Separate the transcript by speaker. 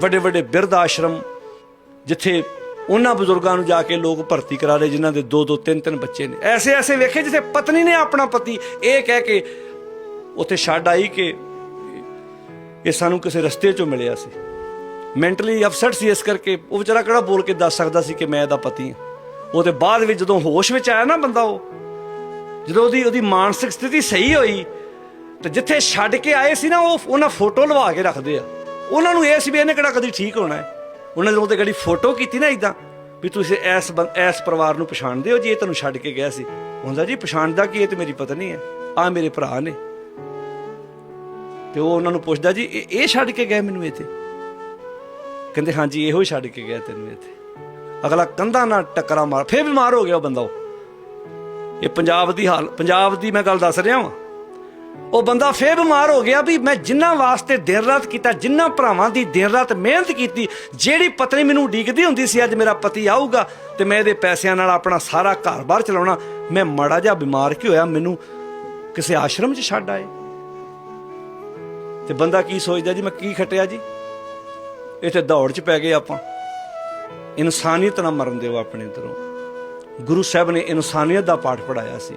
Speaker 1: ਵੱਡੇ ਵੱਡੇ ਬਿਰਧ ਆਸ਼ਰਮ, ਜਿੱਥੇ ਉਹਨਾਂ ਬਜ਼ੁਰਗਾਂ ਨੂੰ ਜਾ ਕੇ ਲੋਕ ਭਰਤੀ ਕਰਾ ਰਹੇ ਜਿਨ੍ਹਾਂ ਦੇ ਦੋ ਦੋ ਤਿੰਨ ਤਿੰਨ ਬੱਚੇ ਨੇ। ਐਸੇ ਐਸੇ ਵੇਖੇ ਜਿੱਥੇ ਪਤਨੀ ਨੇ ਆਪਣਾ ਪਤੀ। ਇਹ ਕਹਿ ਕੇ ਉੱਥੇ ਛੱਡ ਆਈ ਕਿ ਇਹ ਸਾਨੂੰ ਕਿਸੇ ਰਸਤੇ 'ਚੋਂ ਮਿਲਿਆ ਸੀ। ਮੈਂਟਲੀ ਅਪਸੈਟ ਸੀ ਇਸ ਕਰਕੇ। ਉਹ ਵਿਚਾਰਾ ਕਿਹੜਾ ਬੋਲ ਕੇ ਦੱਸ ਸਕਦਾ ਸੀ ਕਿ ਮੈਂ ਇਹਦਾ ਪਤੀ ਹਾਂ? ਉਹ ਤੇ ਬਾਅਦ ਵਿੱਚ ਜਦੋਂ ਹੋਸ਼ ਵਿੱਚ ਆਇਆ ਨਾ ਬੰਦਾ ਉਹ, ਜਦੋਂ ਉਹਦੀ ਉਹਦੀ ਮਾਨਸਿਕ ਸਥਿਤੀ ਸਹੀ ਹੋਈ, ਤੇ ਜਿੱਥੇ ਛੱਡ ਕੇ ਆਏ ਸੀ ਨਾ, ਉਹ ਉਹਨਾਂ ਫੋਟੋ ਲਵਾ ਕੇ ਰੱਖਦੇ ਆ। ਉਹਨਾਂ ਨੂੰ ਇਹ ਸੀ ਵੀ ਇਹਨੇ ਕਿਹੜਾ ਕਦੀ ਠੀਕ ਹੋਣਾ ਹੈ? ਉਹਨਾਂ ਜਦੋਂ ਉਹਦੇ ਗੜੀ ਫੋਟੋ ਕੀਤੀ ਨਾ ਇਦਾਂ ਵੀ ਤੁਸੀਂ ਐਸ ਬੰ- ਐਸ ਪਰਿਵਾਰ ਨੂੰ ਪਛਾਣਦੇ ਹੋ ਜੀ, ਇਹ ਤੁਹਾਨੂੰ ਛੱਡ ਕੇ ਗਿਆ ਸੀ। ਹੁੰਦਾ ਜੀ, ਪਛਾਣਦਾ ਕੀ ਇਹ ਤੇ ਮੇਰੀ ਪਤਾ ਨਹੀਂ ਹੈ। ਆ ਮੇਰੇ ਭਰਾ ਨੇ। ਤੇ ਉਹ ਉਹਨਾਂ ਨੂੰ ਪੁੱਛਦਾ ਜੀ, ਇਹ ਇਹ ਛੱਡ ਕੇ ਗਏ ਮੈਨੂੰ ਇੱਥੇ? ਕਹਿੰਦੇ ਹਾਂਜੀ ਇਹੋ ਹੀ ਛੱਡ ਕੇ ਗਿਆ ਤੈਨੂੰ ਇੱਥੇ। ਅਗਲਾ ਕੰਧਾਂ ਨਾਲ ਟੱਕਰਾ ਮਾਰ, ਫੇਰ ਬਿਮਾਰ ਹੋ ਗਿਆ ਉਹ ਬੰਦਾ ਉਹ। ਇਹ ਪੰਜਾਬ ਦੀ ਹਾਲ, ਪੰਜਾਬ ਦੀ ਮੈਂ ਗੱਲ ਦੱਸ ਰਿਹਾ ਹਾਂ ਉਹ ਬੰਦਾ ਫੇਰ ਬਿਮਾਰ ਹੋ ਗਿਆ ਵੀ ਮੈਂ ਜਿੰਨਾ ਵਾਸਤੇ ਦਿਨ ਰਾਤ ਕੀਤਾ, ਜਿੰਨਾ ਭਰਾਵਾਂ ਦੀ ਦਿਨ ਰਾਤ ਮਿਹਨਤ ਕੀਤੀ, ਜਿਹੜੀ ਪਤਨੀ ਮੈਨੂੰ ਉਡੀਕਦੀ ਹੁੰਦੀ ਸੀ, ਅੱਜ ਮੇਰਾ ਪਤੀ ਆਊਗਾ ਤੇ ਮੈਂ ਇਹਦੇ ਪੈਸਿਆਂ ਨਾਲ ਆਪਣਾ ਸਾਰਾ ਘਰ-ਬਾਰ ਚਲਾਉਣਾ। ਮੈਂ ਮੜਾ ਜਿਹਾ ਬਿਮਾਰ ਕਿ ਹੋਇਆ? ਮੈਨੂੰ ਕਿਸੇ ਆਸ਼ਰਮ 'ਚ ਛੱਡ ਆਏ। ਤੇ ਬੰਦਾ ਕੀ ਸੋਚਦਾ ਜੀ, ਮੈਂ ਕੀ ਖਟਿਆ ਜੀ? ਇੱਥੇ ਦੌੜ 'ਚ ਪੈ ਗਏ ਆਪਾਂ। ਇਨਸਾਨੀਅਤ ਨਾਲ ਮਰਨ ਦਿਓ ਆਪਣੇ ਅੰਦਰੋਂ। ਗੁਰੂ ਸਾਹਿਬ ਨੇ ਇਨਸਾਨੀਅਤ ਦਾ ਪਾਠ ਪੜਾਇਆ ਸੀ।